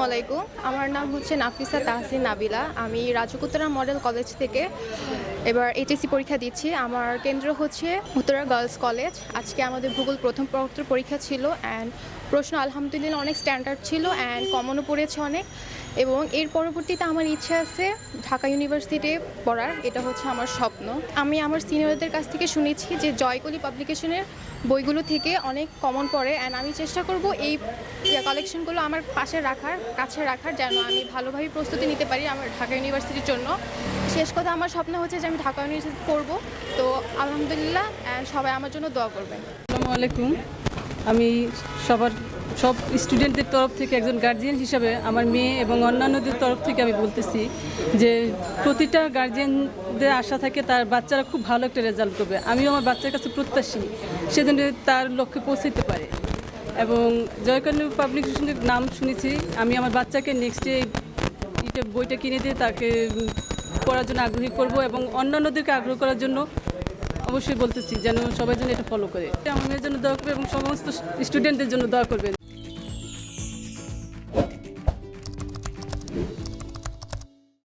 আসসালামু আলাইকুম। আমার নাম হচ্ছে নাফিসা তাহসিন নাবিলা। আমি রাজকুতরা মডেল কলেজ থেকে এবার এইচএসসি পরীক্ষা দিচ্ছি। আমার কেন্দ্র হচ্ছে উত্তরা গার্লস কলেজ। আজকে আমাদের ভূগোল প্রথম পত্র পরীক্ষা ছিল অ্যান্ড প্রশ্ন আলহামদুলিল্লাহ অনেক স্ট্যান্ডার্ড ছিল অ্যান্ড কমনও পড়েছে অনেক। এবং এর পরবর্তীতে আমার ইচ্ছে আছে ঢাকা ইউনিভার্সিটিতে পড়ার। এটা হচ্ছে আমার স্বপ্ন। আমি আমার সিনিয়রদের কাছ থেকে শুনেছি যে জয়কলি পাবলিকেশনের বইগুলো থেকে অনেক কমন পড়ে অ্যান্ড আমি চেষ্টা করব এই কালেকশনগুলো আমার পাশে রাখার, কাছে রাখার, যেন আমি ভালোভাবে প্রস্তুতি নিতে পারি আমার ঢাকা ইউনিভার্সিটির জন্য। শেষ কথা আমার স্বপ্ন হচ্ছে যে আমি ঢাকা ইউনিভার্সিটি পড়ব। তো আলহামদুলিল্লাহ সবাই আমার জন্য দোয়া করবেন। আসসালামু আলাইকুম। আমি সবার সব স্টুডেন্টদের তরফ থেকে একজন গার্জিয়ান হিসাবে আমার মেয়ে এবং অন্যান্যদের তরফ থেকে আমি বলতেছি যে প্রতিটা গার্জিয়ানদের আশা থাকে তার বাচ্চারা খুব ভালো একটা রেজাল্ট করবে আমিও আমার বাচ্চার কাছে প্রত্যাশী, সেজন্য তার লক্ষ্যে পৌঁছতে পারে। এবং জয়কন্যা পাবলিকেশনের নাম শুনেছি, আমি আমার বাচ্চাকে নেক্সট ডে এটা বইটা কিনে দিয়ে তাকে পড়ার জন্য আগ্রহী করব এবং অন্যান্যদেরকে আগ্রহ করার জন্য অবশ্যই বলতেছি যেন সবাই যেন এটা ফলো করে। আমার মেয়ের জন্য দোয়া করবে এবং সমস্ত স্টুডেন্টদের জন্য দোয়া করবেন।